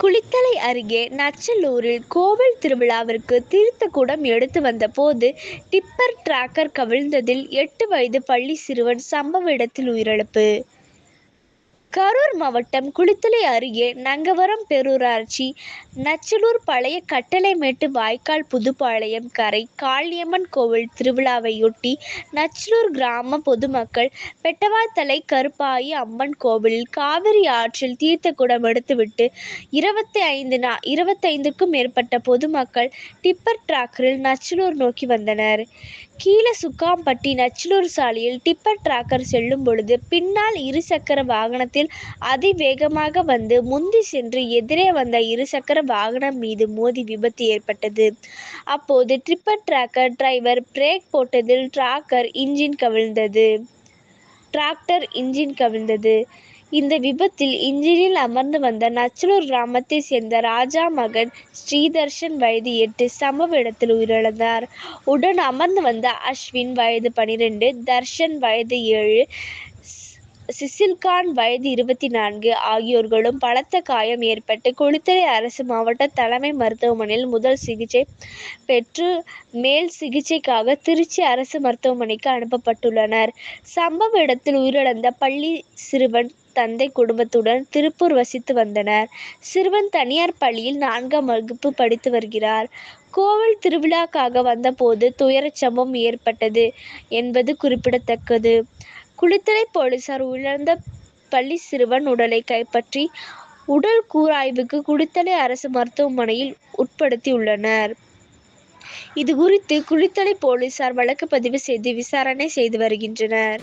குளித்தலை அருகே நச்சலூரில் கோவில் திருவிழாவிற்கு தீர்த்த கூடம் எடுத்து வந்தபோது டிப்பர் டிராக்கர் கவிழ்ந்ததில் எட்டு வயது பள்ளி சிறுவன் சம்பவ இடத்தில் உயிரிழப்பு. கரூர் மாவட்டம் குளித்தலை அருகே நங்கவரம் பேரூராட்சி நச்சலூர் பழைய கட்டளைமேட்டு வாய்க்கால் புதுப்பாளையம் கரை காளியம்மன் கோவில் திருவிழாவையொட்டி நச்சலூர் கிராம பொதுமக்கள் பெட்டவாத்தலை கருப்பாயி அம்மன் கோவிலில் காவிரி ஆற்றில் தீர்த்த குடம் எடுத்துவிட்டு இருபத்தி ஐந்து நா இருபத்தைந்துக்கும் மேற்பட்ட பொதுமக்கள் டிப்பர் டிராக்கரில் நச்சலூர் நோக்கி வந்தனர். கீழ சுக்காம்பட்டி நச்சலூர் சாலையில் டிப்பர் டிராக்கர் செல்லும் பொழுது பின்னால் இருசக்கர வாகனத்தை வாகனத்தில் அதிவேகமாக வந்து முந்தி சென்று எதிரே வந்த இருசக்கர வாகனம் மீது மோதி விபத்து ஏற்பட்டது. அப்போது ட்ரிப்பர் டிராக்கர் டிரைவர் பிரேக் போட்டதில் டிராக்கர் இன்ஜின் கவிழ்ந்தது. டிராக்டர் இன்ஜின் கவிழ்ந்தது. இந்த விபத்தில் இன்ஜினில் அமர்ந்து வந்த நச்சலூர் கிராமத்தை சேர்ந்த ராஜா மகன் ஸ்ரீதர்ஷன் வயது எட்டு சம்பவ இடத்தில் உயிரிழந்தார். உடன் அமர்ந்து வந்த அஸ்வின் வயது பனிரெண்டு தர்ஷன் வயது ஏழு சிசில்கான் வயது இருபத்தி நான்கு ஆகியோர்களும் பலத்த காயம் ஏற்பட்டு குளித்தலை அரசு மாவட்ட தலைமை மருத்துவமனையில் முதல் சிகிச்சை பெற்று மேல் சிகிச்சைக்காக திருச்சி அரசு மருத்துவமனைக்கு அனுப்பப்பட்டுள்ளனர். சம்பவ இடத்தில் உயிரிழந்த பள்ளி சிறுவன் தந்தை குடும்பத்துடன் திருப்பூர் வசித்து வந்தனர். சிறுவன் தனியார் பள்ளியில் நான்காம் வகுப்பு படித்து வருகிறார். கோவில் திருவிழாக்காக வந்தபோது துயரச்சம்பம் ஏற்பட்டது என்பது குறிப்பிடத்தக்கது. குளித்தலை போலீசார் உயர்ந்த பள்ளி சிறுவன் உடலை கைப்பற்றி உடல் கூராய்வுக்கு குளித்தலை அரசு மருத்துவமனையில் உட்படுத்தியுள்ளனர். இது குறித்து குளித்தலை போலீசார் வழக்கு பதிவு செய்து விசாரணை செய்து வருகின்றனர்.